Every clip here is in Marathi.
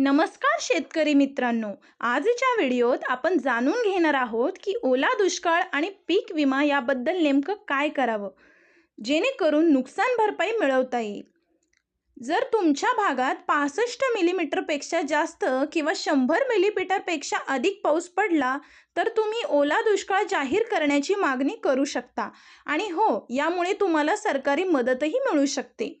नमस्कार शेतकरी मित्रांनो. आजच्या व्हिडिओत आपण जाणून घेणार आहोत की ओला दुष्काळ आणि पीक विमा याबद्दल नेमकं काय करावं? जेणेकरून नुकसान भरपाई मिळवता येईल. जर तुमच्या भागात पासष्ट मिलीमीटरपेक्षा जास्त किंवा शंभर मिलीमीटरपेक्षा अधिक पाऊस पडला तर तुम्ही ओला दुष्काळ जाहीर करण्याची मागणी करू शकता. आणि हो यामुळे तुम्हाला सरकारी मदतही मिळू शकते.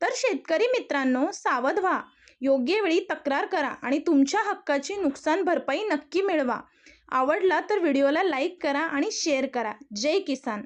तर शेतकरी मित्रांनो सावध व्हा. योग्य वेळी तक्रार करा आणि तुमच्या हक्काची नुकसान भरपाई नक्की मिळवा. आवडला तर व्हिडिओला लाईक करा आणि शेअर करा. जय किसान!